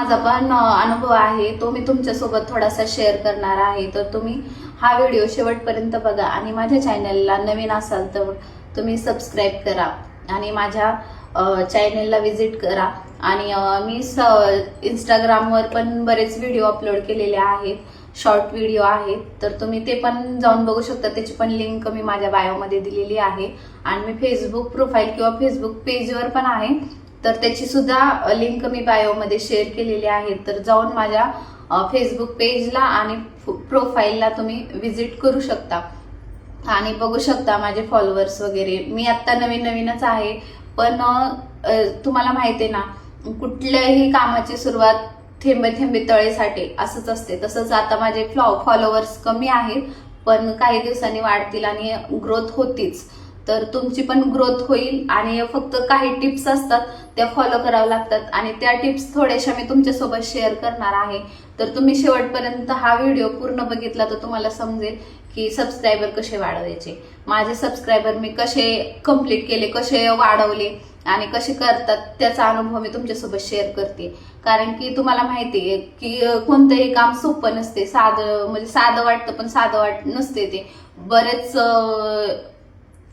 माझा पण अनुभव आहे. तो मी तुमच्यासोबत थोडासा शेअर करणार आहे. तर तुम्ही हा व्हिडिओ शेवटपर्यंत बघा आणि माझ्या चॅनलला नवीन असाल तर तुम्ही सबस्क्राईब करा आणि माझ्या चॅनलला व्हिजिट करा. आणि मी स इंस्टाग्रामवर पण बरेच व्हिडिओ अपलोड केलेले आहेत. शॉर्ट व्हिडिओ आहेत. तर तुम्ही ते पण जाऊन बघू शकता. त्याची पण लिंक मी माझ्या बायोमध्ये दिलेली आहे. आणि मी फेसबुक प्रोफाईल किंवा फेसबुक पेजवर पण आहे. तर त्याची सुद्धा लिंक मी बायोमध्ये शेअर केलेली आहे. तर जाऊन माझ्या फेसबुक पेजला आणि प्रोफाईलला तुम्ही व्हिजिट करू शकता. आणि बघू शकता माझे फॉलोअर्स वगैरे. मी आत्ता नवीन नवीनच आहे पण तुम्हाला माहिती आहे ना कुठल्याही कामाची सुरुवात थेंबे थेंबे तळेसाठी असंच असते. तसंच आता माझे फॉलोअर्स कमी आहेत पण काही दिवसांनी वाढतील आणि ग्रोथ होतीच. तर तुमची पण ग्रोथ होईल आणि फक्त काही टिप्स असतात त्या फॉलो कराव्या लागतात. आणि त्या टिप्स थोड्याशा मी तुमच्यासोबत शेअर करणार आहे. तर तुम्ही शेवटपर्यंत हा व्हिडिओ पूर्ण बघितला तर तुम्हाला समजेल की सबस्क्रायबर कसे वाढवायचे. माझे सबस्क्रायबर मी कसे कंप्लीट केले कसे वाढवले आणि कसे करतात त्याचा अनुभव मी तुमच्यासोबत शेअर करते. कारण की तुम्हाला माहिती आहे की कोणतंही काम सोपं नसते. साधं म्हणजे साधं वाटतं पण साधं वाट नसते ते. बरेच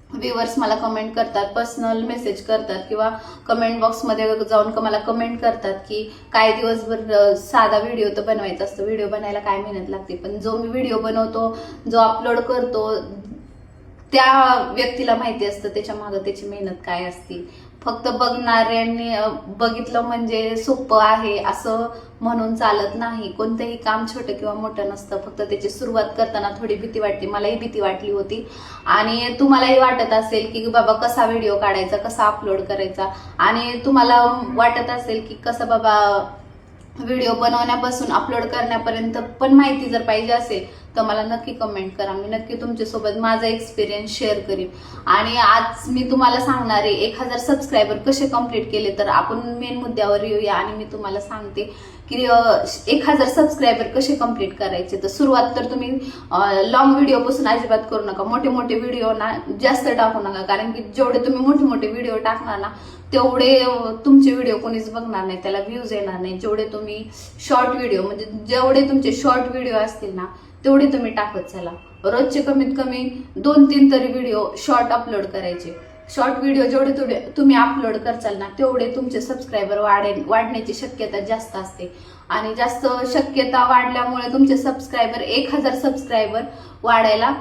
व्ह्युअर्स मला कमेंट करतात पर्सनल मेसेज करतात किंवा कमेंट बॉक्समध्ये जाऊन मला कमेंट करतात की काय दिवसभर साधा व्हिडिओ तर बनवायचा असतो. व्हिडिओ बनायला काय मेहनत लागते? पण जो मी व्हिडिओ बनवतो जो अपलोड करतो त्या व्यक्तीला माहिती असतं त्याच्या मागं त्याची मेहनत काय असते? फक्त बघणाऱ्यांनी बघितलं म्हणजे सोपं आहे असं म्हणून चालत नाही. कोणतंही काम छोटं किंवा मोठं नसतं. फक्त त्याची सुरुवात करताना थोडी भीती वाटते. मलाही भीती वाटली होती. आणि तुम्हालाही वाटत असेल की बाबा कसा व्हिडिओ काढायचा कसा अपलोड करायचा? आणि तुम्हाला वाटत असेल की कसं बाबा व्हिडिओ बनवण्यापासून अपलोड करण्यापर्यंत पण माहिती जर पाहिजे असेल तर मला नक्की कमेंट करा. मी नक्की तुमच्यासोबत माझा एक्सपिरियन्स शेअर करीन. आणि आज मी तुम्हाला सांगणार आहे एक हजार सबस्क्रायबर कसे कंप्लीट केले तर आपण मेन मुद्द्यावर येऊया आणि मी तुम्हाला सांगते की एक हजार सबस्क्रायबर कसे कंप्लीट करायचे. तर सुरुवात तर तुम्ही लॉंग व्हिडिओ पासून अजिबात करू नका. मोठे मोठे व्हिडिओ ना जास्त टाकू नका. कारण की जेवढे तुम्ही मोठे मोठे व्हिडिओ टाकणार ना तेवढे तुमचे व्हिडिओ कोणीच बघणार नाही. त्याला व्ह्यूज येणार नाही. जेवढे तुम्ही शॉर्ट व्हिडिओ म्हणजे जेवढे तुमचे शॉर्ट व्हिडिओ असतील ना तेवढे तुम्ही टाकत चला. रोजचे कमीत कमी दोन तीन तरी व्हिडिओ शॉर्ट अपलोड करायचे. शॉर्ट व्हिडिओ जेवढे तेवढे तुम्ही अपलोड करचाल ना तेवढे तुमचे सबस्क्रायबर वाढेल वाढण्याची शक्यता जास्त असते. आणि जास्त शक्यता वाढल्यामुळे तुमचे सबस्क्रायबर एक हजार सबस्क्रायबर वाढायला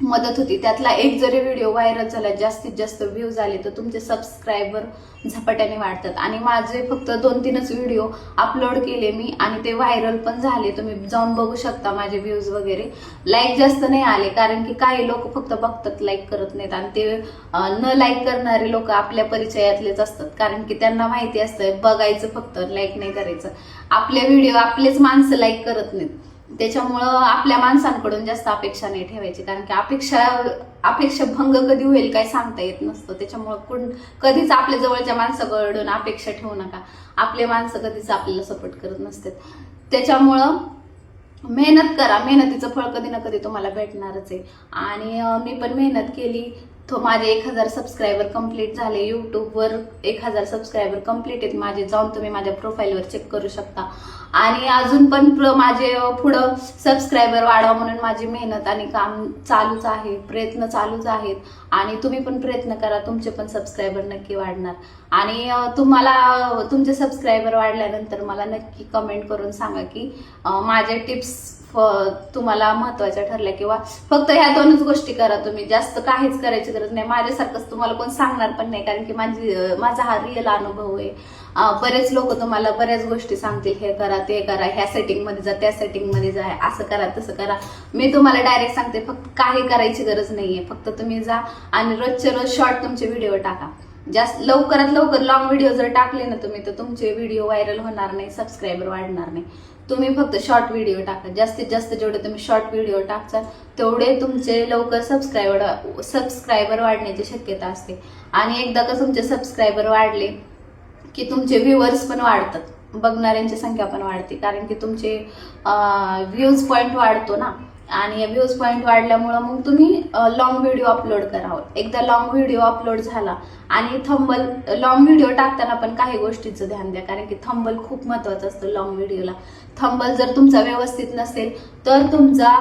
मदत होती. त्यातला एक जरी व्हिडिओ व्हायरल झाला जास्तीत जास्त व्ह्यू झाले तर तुमचे सबस्क्रायबर झपाट्याने वाढतात. आणि माझे फक्त दोन तीनच व्हिडिओ अपलोड केले मी आणि ते व्हायरल पण झाले. तुम्ही जाऊन बघू शकता माझे व्ह्यूज वगैरे. लाईक जास्त नाही आले कारण की काही लोक फक्त बघतात लाईक करत नाहीत. आणि ते न लाईक करणारे लोक आपल्या परिचयातलेच असतात. कारण की त्यांना माहिती असतं बघायचं फक्त लाईक नाही करायचं. आपले व्हिडिओ आपलेच माणसं लाईक करत नाहीत. त्याच्यामुळं आपल्या माणसांकडून जास्त अपेक्षा नाही ठेवायची कारण की अपेक्षा अपेक्षा भंग कधी होईल काय सांगता येत नसतं. त्याच्यामुळं कोण कधीच आपल्या जवळच्या माणसाकडून अपेक्षा ठेवू नका. आपले माणसं कधीच आपल्याला सपोर्ट करत नसतात. त्याच्यामुळं मेहनत करा. मेहनतीचं फळ कधी ना कधी तुम्हाला भेटणारच आहे. आणि मी पण मेहनत केली. तो माझे एक हजार सबस्क्रायबर कंप्लीट झाले. यूट्यूबवर एक हजार सबस्क्रायबर कंप्लीट आहेत. माझे जाऊन तुम्ही माझ्या प्रोफाईलवर चेक करू शकता. आणि अजून पण माझे पुढं सबस्क्रायबर वाढवा म्हणून माझी मेहनत आणि काम चालूच आहे. प्रयत्न चालूच आहेत. आणि तुम्ही पण प्रयत्न करा. तुमचे पण सबस्क्रायबर नक्की वाढणार. आणि तुम्हाला तुमचे सबस्क्रायबर वाढल्यानंतर मला नक्की कमेंट करून सांगा की माझ्या टिप्स तुम्हाला महत्त्वाच्या ठरल्या किंवा फक्त ह्या दोनच गोष्टी करा तुम्ही. जास्त काहीच करायची गरज नाही. माझ्यासारखंच तुम्हाला कोण सांगणार पण नाही. कारण की माझी माझा हा रिअल अनुभव आहे. बरेच लोक तुम्हाला बऱ्याच गोष्टी सांगतील. हे करा ते करा ह्या सेटिंगमध्ये जा त्या सेटिंगमध्ये जा असं करा तसं करा. मी तुम्हाला डायरेक्ट सांगते फक्त काही करायची गरज नाहीये. फक्त तुम्ही जा आणि रोजचे रोज शॉर्ट तुमचे व्हिडिओ टाका. जास्त लवकरात लवकर लॉंग व्हिडिओ जर टाकले ना तुम्ही तर तुमचे व्हिडिओ व्हायरल होणार नाही सबस्क्रायबर वाढणार नाही. तुम्ही फक्त शॉर्ट व्हिडिओ टाका. जास्तीत जास्त जेवढे तुम्ही शॉर्ट व्हिडिओ टाकचाल तेवढे तुमचे लवकर सबस्क्रायबर सबस्क्रायबर वाढण्याची शक्यता असते. आणि एकदा का तुमचे सबस्क्रायबर वाढले की तुमचे व्ह्युअर्स पण वाढतात. बघणाऱ्यांची संख्या पण वाढते. कारण की तुमचे व्ह्यूज पॉईंट वाढतो ना. आणि व्ह्यूज पॉईंट वाढल्यामुळं मग तुम्ही लॉंग व्हिडिओ अपलोड करावं एकदा लॉंग व्हिडिओ अपलोड झाला आणि थंबल लॉंग व्हिडिओ टाकताना पण काही गोष्टीचं ध्यान द्या. कारण की थंबल खूप महत्वाचं असतं लॉंग व्हिडिओला थंबल जर तुमचा व्यवस्थित नसेल तर तुमचा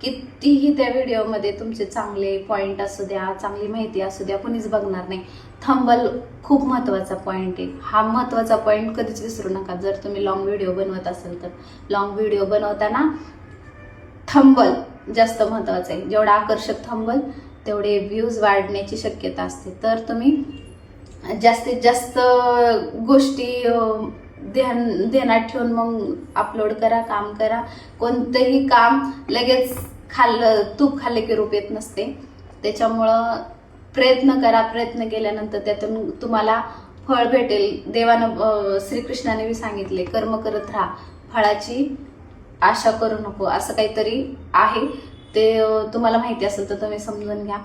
कितीही त्या व्हिडिओमध्ये तुमचे चांगले पॉईंट असू द्या चांगली माहिती असू द्या कुणीच बघणार नाही. थंबल खूप महत्त्वाचा पॉईंट आहे. हा महत्त्वाचा पॉईंट कधीच विसरू नका. जर तुम्ही लॉंग व्हिडिओ बनवत असाल तर. लॉंग व्हिडिओ बनवताना थंबल जास्त महत्वाचं आहे. जेवढा आकर्षक थंबल तेवढे व्ह्यूज वाढण्याची शक्यता असते. तर तुम्ही जास्तीत जास्त गोष्टी ध्यान ध्यानात ठेवून मग अपलोड करा काम करा. कोणतंही काम लगेच खाल्लं तूप खाल्ले की रूप येत नसते. त्याच्यामुळं प्रयत्न करा. प्रयत्न केल्यानंतर त्यातून तुम्हाला फळ भेटेल. देवानं श्रीकृष्णाने सांगितले कर्म करत राहा. फळाची आशा करू नको असं काहीतरी आहे. ते तुम्हाला माहिती असेल तर तुम्ही समजून घ्या.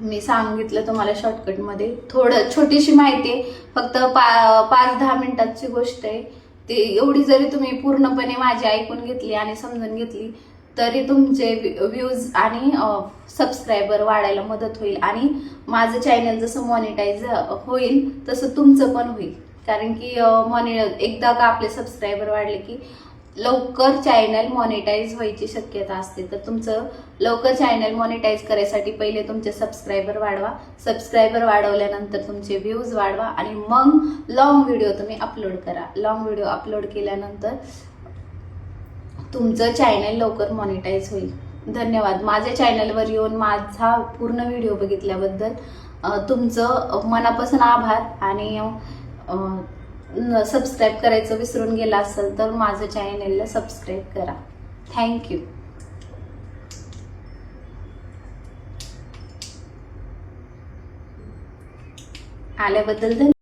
मी सांगितलं तुम्हाला शॉर्टकटमध्ये थोडं छोटीशी माहिती आहे. फक्त पा पाच दहा मिनिटाची गोष्ट आहे. ती एवढी जरी तुम्ही पूर्णपणे माझी ऐकून घेतली आणि समजून घेतली तरी तुमचे व्ह्यूज आणि सबस्क्रायबर वाढायला मदत होईल. आणि माझं चॅनल जसं मॉनिटाईज होईल तसं तुमचं पण होईल. कारण की मॉनि एकदा का आपले सबस्क्रायबर वाढले की लवकर चॅनल मॉनिटाईज व्हायची शक्यता असते. तर तुमचं लवकर चॅनल मॉनिटाईज करायसाठी पहिले तुमचे सबस्क्रायबर वाढवा. सबस्क्रायबर वाढवल्यानंतर तुमचे व्ह्यूज वाढवा आणि मग लॉंग व्हिडिओ तुम्ही अपलोड करा. लॉंग व्हिडिओ अपलोड केल्यानंतर तुमचं चॅनल लवकर मॉनिटाईज होईल. धन्यवाद. माझ्या चॅनलवर येऊन माझा पूर्ण व्हिडिओ बघितल्याबद्दल तुमचं मनापासून आभार आणि सबस्क्राईब करायचं विसरून गेला असेल तर माझं चॅनेलला सबस्क्राईब करा. थँक्यू आल्याबद्दल धन्यवाद.